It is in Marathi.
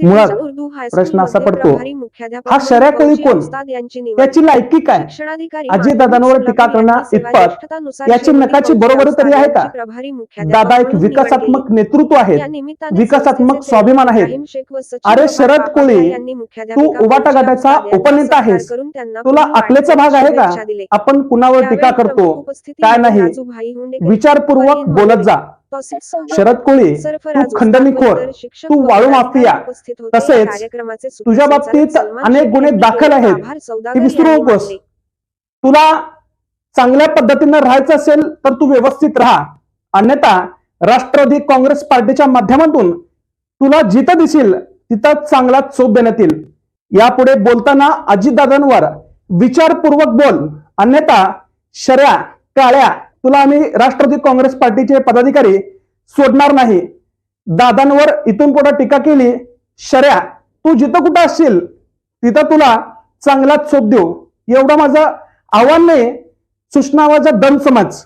मुळात प्रश्न असा पडतो, हा शऱ्या फौजी कोण? त्याची लायकी काय अजितदादांवर माधव टीका सुलापूर करणं यांची इतपत नकाची बरोबरी तरी आहे का? दादा एक विकासात्मक. नेतृत्व आहे विकासात्मक स्वाभिमान आहेत. सचिव अरे शरद कोळी, तू उबाटा गटाचा उपनेता आहेस. तुला अकलेचा भाग आहे का. आपण कुणावर टीका करतो काय नाही. विचारपूर्वक बोलत जा शरद कोळी तू खंडणीखोर तू वाळू माफिया, तसेच तुझ्या बाबतीत अनेक गुन्हे दाखल आहेत. हे विसरू नकोस. तुला चांगल्या पद्धतीनं राहायचं असेल तर तू व्यवस्थित राहा. अन्यथा राष्ट्रवादी काँग्रेस पार्टीच्या माध्यमातून तुला जिथं दिसेल तिथं चांगला चोप देण्यात येईल. यापुढे बोलताना अजितदादांवर विचारपूर्वक बोल. अन्यथा शर्या काळ्या तुला आम्ही राष्ट्रवादी काँग्रेस पार्टीचे पदाधिकारी सोडणार नाही. दादांवर इथून पुढे टीका केली शर्या तू जिथं कुठं असशील तिथं तुला चांगला चोप देऊ. एवढं माझं आव्हान नाही. सुषणावाचा दन समाज.